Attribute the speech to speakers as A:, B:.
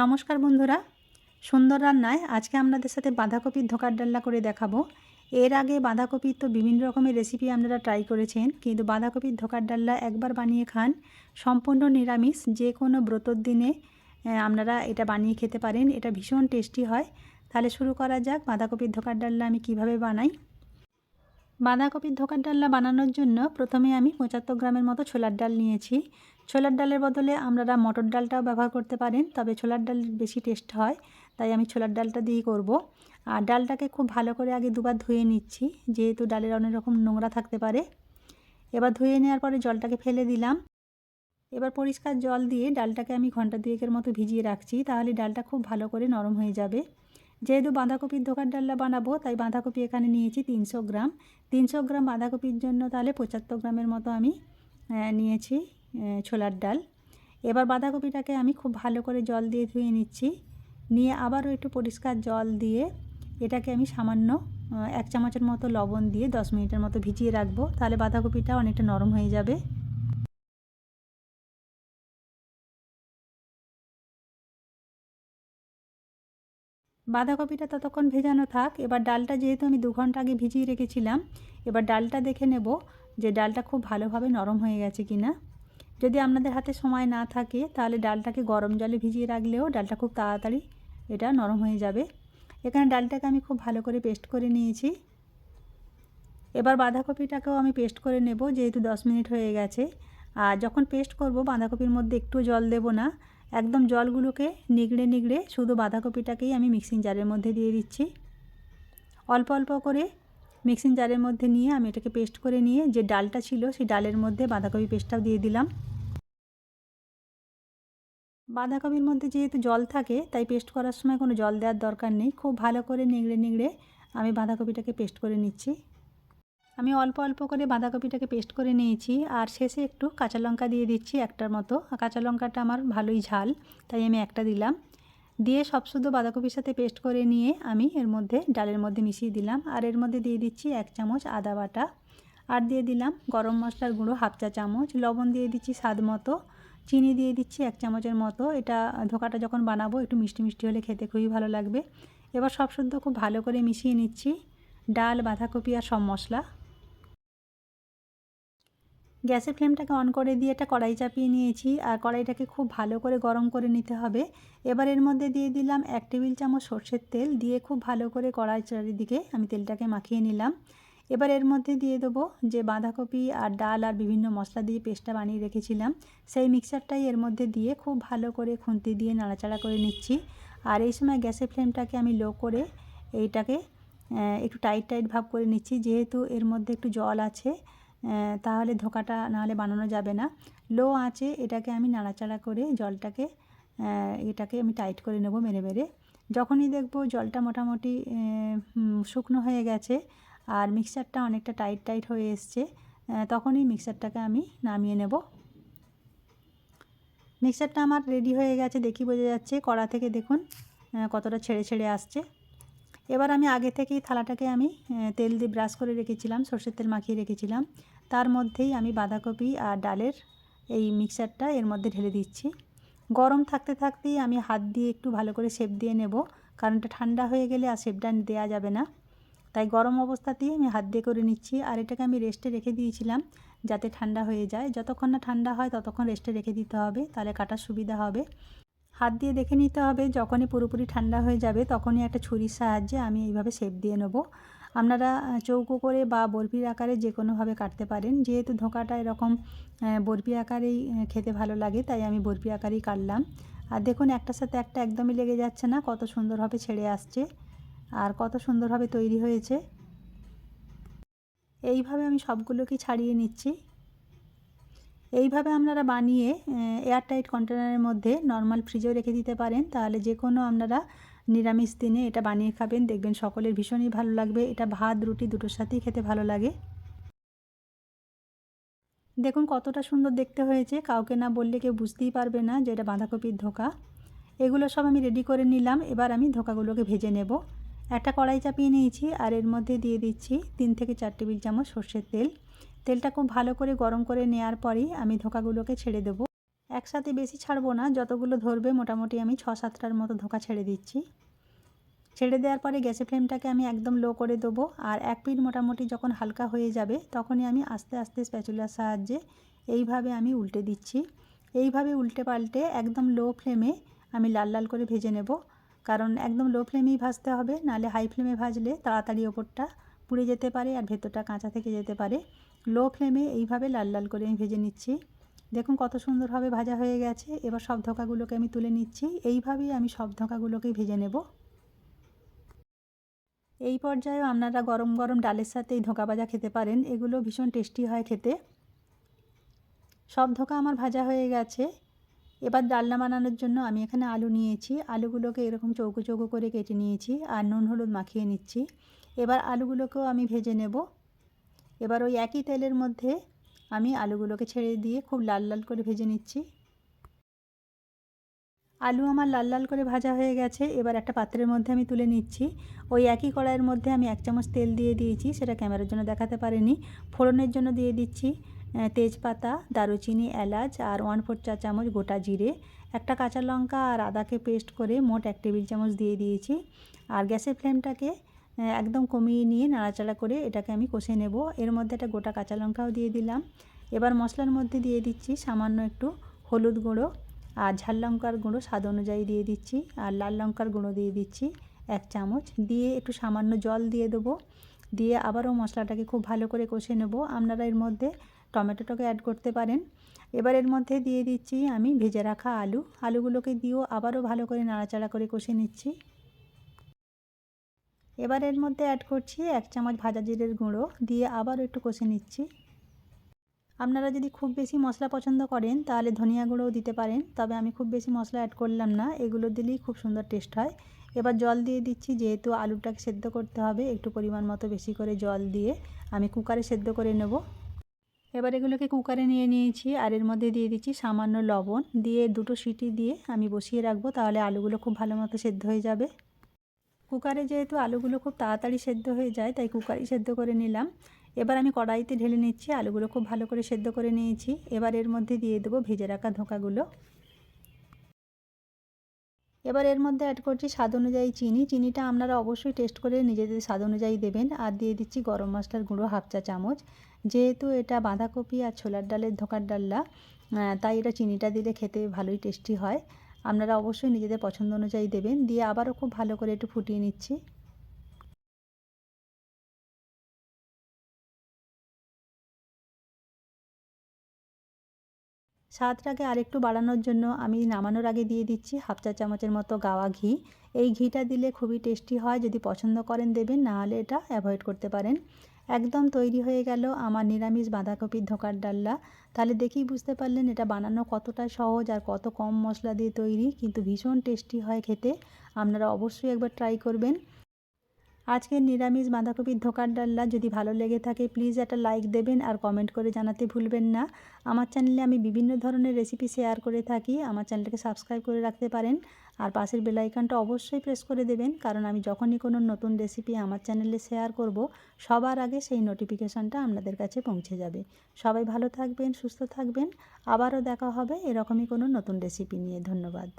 A: নমস্কার বন্ধুরা। সুন্দর রান্নায় আজকে আপনাদের সাথে বাঁধাকপির ধোকার ডাল্লা করে দেখাবো। এর আগে বাঁধাকপির তো বিভিন্ন রকমের রেসিপি আপনারা ট্রাই করেছেন, কিন্তু বাঁধাকপির ধোকার ডাল্লা একবার বানিয়ে খান। সম্পূর্ণ নিরামিষ, যে কোনো ব্রতর দিনে আপনারা এটা বানিয়ে খেতে পারেন। এটা ভীষণ টেস্টি হয়। তাহলে শুরু করা যাক, বাঁধাকপির ধোকার ডাল্লা আমি কীভাবে বানাই। বাঁধাকপির ধোকার ডাল্লা বানানোর জন্য প্রথমে আমি পঁচাত্তর গ্রামের মতো ছোলার ডাল নিয়েছি। ছোলার ডালের বদলে আপনারা মটর ডালটাও ব্যবহার করতে পারেন, তবে ছোলার ডাল বেশি টেস্ট হয়, তাই আমি ছোলার ডালটা দিয়েই করব। আর ডালটাকে খুব ভালো করে আগে দুবার ধুয়ে নিচ্ছি, যেহেতু ডালের অনেক রকম নোংরা থাকতে পারে। এবার ধুয়ে নেওয়ার পরে জলটাকে ফেলে দিলাম। এবার পরিষ্কার জল দিয়ে ডালটাকে আমি ঘণ্টা দুয়েকের মতো ভিজিয়ে রাখছি, তাহলে ডালটা খুব ভালো করে নরম হয়ে যাবে। যেহেতু বাঁধাকপির দোকান ডাল্লা বানাবো, তাই বাঁধাকপি এখানে নিয়েছি তিনশো গ্রাম। তিনশো গ্রাম বাঁধাকপির জন্য তাহলে পঁচাত্তর গ্রামের মতো আমি নিয়েছি ছোলার ডাল। এবার বাঁধাকপিটাকে আমি খুব ভালো করে জল দিয়ে ধুয়ে নিচ্ছি। নিয়ে আবারও একটু পরিষ্কার জল দিয়ে এটাকে আমি সামান্য এক চামচের মতো লবণ দিয়ে দশ মিনিটের মতো ভিজিয়ে রাখব। তাহলে বাঁধাকপিটা অনেকটা নরম হয়ে যাবে। বাঁধাকপিটা ততক্ষণ ভেজানো থাক। এবার ডালটা যেহেতু আমি দু ঘণ্টা আগে ভিজিয়ে রেখেছিলাম, এবার ডালটা দেখে নেব যে ডালটা খুব ভালোভাবে নরম হয়ে গেছে কি না যদি আপনাদের হাতে সময় না থাকে, তাহলে ডালটাকে গরম জলে ভিজিয়ে রাখলেও ডালটা খুব তাড়াতাড়ি এটা নরম হয়ে যাবে। এখানে ডালটাকে আমি খুব ভালো করে পেস্ট করে নিয়েছি। এবার বাঁধাকপিটাকেও আমি পেস্ট করে নেব, যেহেতু দশ মিনিট হয়ে গেছে। আর যখন পেস্ট করব, বাঁধাকপির মধ্যে একটু জল দেব না একদম জলগুলোকে নিগড়ে নিগড়ে শুধু বাঁধাকপিটাকেই আমি মিক্সিং জারের মধ্যে দিয়ে দিচ্ছি। অল্প অল্প করে মিক্সিং জারের মধ্যে নিয়ে আমি এটাকে পেস্ট করে নিয়ে যে ডালটা ছিল সেই ডালের মধ্যে বাঁধাকপি পেস্টটাও দিয়ে দিলাম। বাঁধাকপির মধ্যে যেহেতু জল থাকে, তাই পেস্ট করার সময় কোনো জল দেওয়ার দরকার নেই। খুব ভালো করে নিগড়ে নিগড়ে আমি বাঁধাকপিটাকে পেস্ট করে নিচ্ছি। আমি অল্প অল্প করে বাঁধাকপিটাকে পেস্ট করে নিয়েছি আর শেষে একটু কাঁচা লঙ্কা দিয়ে দিচ্ছি একটার মতো। কাঁচা লঙ্কাটা আমার ভালোই ঝাল, তাই আমি একটা দিলাম। দিয়ে সব শুধু বাঁধাকপির সাথে পেস্ট করে নিয়ে আমি এর মধ্যে ডালের মধ্যে মিশিয়ে দিলাম। আর এর মধ্যে দিয়ে দিচ্ছি এক চামচ আদা বাটা। আর দিয়ে দিলাম গরম মশলার গুঁড়ো হাফ চা চামচ, লবণ দিয়ে দিচ্ছি স্বাদ মতো। চিনি দিয়ে দিচ্ছি এক চামচের মতো। এটা ধোকাটা যখন বানাবো একটু মিষ্টি মিষ্টি হলে খেতে খুবই ভালো লাগবে। এবার সব শুদ্ধ খুব ভালো করে মিশিয়ে নিচ্ছি। ডাল, বাঁধাকপি আর সব মশলা। গ্যাসের ফ্লেমটাকে অন করে দিয়ে একটা কড়াই চাপিয়ে নিয়েছি। আর কড়াইটাকে খুব ভালো করে গরম করে নিতে হবে। এবার এর মধ্যে দিয়ে দিলাম এক টেবিল চামচ সর্ষের তেল। দিয়ে খুব ভালো করে কড়াই চারিদিকে আমি তেলটাকে মাখিয়ে নিলাম। এবার এর মধ্যে দিয়ে দেবো যে বাঁধাকপি আর ডাল আর বিভিন্ন মশলা দিয়ে পেস্টটা বানিয়ে রেখেছিলাম। সেই মিক্সারটাই এর মধ্যে দিয়ে খুব ভালো করে খুন্তি দিয়ে নাড়াচাড়া করে নিচ্ছি। আর এই সময় গ্যাসের ফ্লেমটাকে আমি লো করে এইটাকে একটু টাইট টাইট ভাব করে নিচ্ছি। যেহেতু এর মধ্যে একটু জল আছে তাহলে ধোকাটা নাহলে বানানো যাবে না। লো আঁচে এটাকে আমি নাড়াচাড়া করে জলটাকে এটাকে আমি টাইট করে নেব মেরে মেরে। যখনই দেখব জলটা মোটামুটি শুকনো হয়ে গেছে আর মিক্সারটা অনেকটা টাইট টাইট হয়ে এসছে তখনই মিক্সারটাকে আমি নামিয়ে নেব। মিক্সারটা আমার রেডি হয়ে গেছে দেখি বোঝা যাচ্ছে কড়া থেকে দেখুন কতটা ছেড়ে ছেড়ে আসছে। এবার আমি আগে থেকেই থালাটাকে আমি তেল দিয়ে ব্রাশ করে রেখেছিলাম, সর্ষের তেল মাখিয়ে রেখেছিলাম। তার মধ্যেই আমি বাঁধাকপি আর ডালের এই মিক্সারটা এর মধ্যে ঢেলে দিচ্ছি। গরম থাকতে থাকতেই আমি হাত দিয়ে একটু ভালো করে শেপ দিয়ে নেব, কারণ এটা ঠান্ডা হয়ে গেলে আর শেপটা দেওয়া যাবে না। তাই গরম অবস্থাতেই আমি হাত দিয়ে করে নিচ্ছি আর এটাকে আমি রেস্টে রেখে দিয়েছিলাম যাতে ঠান্ডা হয়ে যায়। যতক্ষণ না ঠান্ডা হয় ততক্ষণ রেস্টে রেখে দিতে হবে, তাহলে কাটার সুবিধা হবে। হাত দিয়ে দেখে নিতে হবে, যখনই পুরোপুরি ঠান্ডা হয়ে যাবে তখনই একটা ছুরির সাহায্যে আমি এইভাবে শেপ দিয়ে নেব। আপনারা চৌকো করে বা বরফির আকারে যে কোনোভাবে কাটতে পারেন। যেহেতু ধোকাটা এরকম বরফি আকারেই খেতে ভালো লাগে, তাই আমি বরফি আকারেই কাটলাম। আর দেখুন, একটার সাথে একটা একদমই লেগে যাচ্ছে না, কত সুন্দরভাবে ছেড়ে আসছে আর কত সুন্দরভাবে তৈরি হয়েছে। এইভাবে আমি সবগুলোকে ছাড়িয়ে নিচ্ছি। এইভাবে আপনারা বানিয়ে এয়ারটাইট কন্টেনারের মধ্যে নর্মাল ফ্রিজেও রেখে দিতে পারেন। তাহলে যে কোনো আপনারা নিরামিষ দিনে এটা বানিয়ে খাবেন। দেখবেন সকলের ভীষণই ভালো লাগবে। এটা ভাত, রুটি দুটোর সাথেই খেতে ভালো লাগে। দেখুন কতটা সুন্দর দেখতে হয়েছে। কাউকে না বললে কেউ বুঝতেই পারবে না যে এটা বাঁধাকপির ধোকা। এগুলো সব আমি রেডি করে নিলাম। এবার আমি ধোকাগুলোকে ভেজে নেব। একটা কড়াই চাপিয়ে নিয়েছি আর এর মধ্যে দিয়ে দিচ্ছি তিন থেকে চার টেবিল চামচ সর্ষের তেল। তেলটা খুব ভালো করে গরম করে নেওয়ার পরেই আমি ধোকাগুলোকে ছেড়ে দেবো। একসাথে বেশি ছাড়বো না, যতগুলো ধরবে মোটামুটি আমি ছ সাতটার মতো ধোকা ছেড়ে দিচ্ছি। ছেড়ে দেওয়ার পরে গ্যাসের ফ্লেমটাকে আমি একদম লো করে দেবো আর এক পিঠ মোটামুটি যখন হালকা হয়ে যাবে, তখনই আমি আস্তে আস্তে স্প্যাচুলার সাহায্যে এইভাবে আমি উল্টে দিচ্ছি। এইভাবে উল্টে পাল্টে একদম লো ফ্লেমে আমি লাল লাল করে ভেজে নেব। কারণ একদম লো ফ্লেমেই ভাজতে হবে, নাহলে হাই ফ্লেমে ভাজলে তাড়াতাড়ি ওপরটা পুড়ে যেতে পারে আর ভেতরটা কাঁচা থেকে যেতে পারে। লো ফ্লেমে এইভাবে লাল লাল করে আমি ভেজে নিচ্ছি। দেখুন কত সুন্দরভাবে ভাজা হয়ে গেছে। এবার সব ধোকাগুলোকে আমি তুলে নিচ্ছি। এইভাবেই আমি সব ধোকাগুলোকে ভেজে নেব। এই পর্যায়েও আপনারা গরম গরম ডালের সাথে এই ধোকা ভাজা খেতে পারেন। এগুলো ভীষণ টেস্টি হয় খেতে। সব ধোকা আমার ভাজা হয়ে গেছে। এবার ডালনা বানানোর জন্য আমি এখানে আলু নিয়েছি। আলুগুলোকে এরকম চৌকো চৌকো করে কেটে নিয়েছি আর নুন হলুদ মাখিয়ে নিচ্ছি। এবার আলুগুলোকেও আমি ভেজে নেব। এবার ওই একই তেলের মধ্যে আমি আলুগুলোকে ছেড়ে দিয়ে খুব লাল লাল করে ভেজে নিচ্ছি। আলু আমার লাল লাল করে ভাজা হয়ে গেছে, এবার একটা পাত্রের মধ্যে আমি তুলে নিচ্ছি। ওই একই কড়াইয়ের মধ্যে আমি এক চামচ তেল দিয়ে দিয়েছি, সেটা ক্যামেরার জন্য দেখাতে পারিনি। ফোড়নের জন্য দিয়ে দিচ্ছি তেজপাতা, দারুচিনি, এলাচ আর ওয়ান ফোর চা চামচ গোটা জিরে, একটা কাঁচা লঙ্কা আর আদাকে পেস্ট করে মোট এক টেবিল চামচ দিয়ে দিয়েছি। আর গ্যাসের ফ্লেমটাকে একদম কমিয়ে নিয়ে নাড়াচাড়া করে এটাকে আমি কষে নেব। এর মধ্যে একটা গোটা কাঁচা লঙ্কাও দিয়ে দিলাম। এবার মশলার মধ্যে দিয়ে দিচ্ছি সামান্য একটু হলুদ গুঁড়ো আর ঝাল লঙ্কার গুঁড়ো স্বাদ অনুযায়ী দিয়ে দিচ্ছি আর লাল লঙ্কার গুঁড়ো দিয়ে দিচ্ছি এক চামচ। দিয়ে একটু সামান্য জল দিয়ে দেবো। দিয়ে আবারও মশলাটাকে খুব ভালো করে কষে নেব। আপনারা এর মধ্যে টমেটোটাকে অ্যাড করতে পারেন। এবার এর মধ্যে দিয়ে দিচ্ছি আমি ভেজে রাখা আলু। আলুগুলোকে দিয়েও আবারও ভালো করে নাড়াচাড়া করে কষে নিচ্ছি। এবার এর মধ্যে অ্যাড করছি এক চামচ ভাজা জিরের গুঁড়ো, দিয়ে আবারও একটু কষে নিচ্ছি। আপনারা যদি খুব বেশি মশলা পছন্দ করেন, তাহলে ধনিয়া গুঁড়োও দিতে পারেন, তবে আমি খুব বেশি মশলা অ্যাড করলাম না, এগুলো দিলেই খুব সুন্দর টেস্ট হয়। এবার জল দিয়ে দিচ্ছি, যেহেতু আলুটাকে সেদ্ধ করতে হবে, একটু পরিমাণ মতো বেশি করে জল দিয়ে আমি কুকারে সেদ্ধ করে নেব। এবার এগুলোকে কুকারে নিয়ে নিয়েছি, আর এর মধ্যে দিয়ে দিচ্ছি সামান্য লবণ, দিয়ে দুটো সিটি দিয়ে আমি বসিয়ে রাখব, তাহলে আলুগুলো খুব ভালো মতো সেদ্ধ হয়ে যাবে। কুকারে যেহেতু আলুগুলো খুব তাড়াতাড়ি সেদ্ধ হয়ে যায়, তাই কুকারই সেদ্ধ করে নিলাম। এবার আমি কড়াইতে ঢেলে নিচ্ছি আলুগুলো খুব ভালো করে সেদ্ধ করে নিয়েছি। এবার এর মধ্যে দিয়ে দেবো ভেজে রাখা ধোঁকাগুলো। এবার এর মধ্যে অ্যাড করছি স্বাদ অনুযায়ী চিনি। চিনিটা আপনারা অবশ্যই টেস্ট করে নিজেদের স্বাদ অনুযায়ী দেবেন। আর দিয়ে দিচ্ছি গরম মশলার গুঁড়ো হাফ চা চামচ। যেহেতু এটা বাঁধাকপি আর ছোলার ডালের ধোকার ডাল্লা তাই এটা চিনিটা দিলে খেতে ভালোই টেস্টি হয়। আপনারা অবশ্যই নিজেদের পছন্দ অনুযায়ী দেবেন। দিয়ে আবারও খুব ভালো করে একটু ফুটিয়ে নিচ্ছি। স্বাদটাকে আরেকটু বাড়ানোর জন্য আমি নামানোর আগে দিয়ে দিচ্ছি হাফ চা চামচের মতো গাওয়া ঘি। এই ঘিটা দিলে খুবই টেস্টি হয়। যদি পছন্দ করেন দেবেন নাহলে এটা অ্যাভয়েড করতে পারেন। একদম তৈরি হয়ে গেল আমার নিরামিষ বাঁধাকপির ধোকার ডাল্লা তাহলে দেখেই বুঝতে পারলেন এটা বানানো কতটা সহজ আর কত কম মশলা দিয়ে তৈরি, কিন্তু ভীষণ টেস্টি হয় খেতে। আপনারা অবশ্যই একবার ট্রাই করবেন। আজকের নিরামিষ বাঁধাকপির ধোকার ডাল্লা যদি ভালো লেগে থাকে প্লিজ একটা লাইক দেবেন আর কমেন্ট করে জানাতে ভুলবেন না। আমার চ্যানেলে আমি বিভিন্ন ধরনের রেসিপি শেয়ার করে থাকি, আমার চ্যানেলটাকে সাবস্ক্রাইব করে রাখতে পারেন। আর পাশের বেলাইকানটা অবশ্যই প্রেস করে দেবেন, কারণ আমি যখনই কোনো নতুন রেসিপি আমার চ্যানেলে শেয়ার করব, সবার আগে সেই নোটিফিকেশানটা আপনাদের কাছে পৌঁছে যাবে। সবাই ভালো থাকবেন, সুস্থ থাকবেন, আবারও দেখা হবে এরকমই কোনো নতুন রেসিপি নিয়ে। ধন্যবাদ।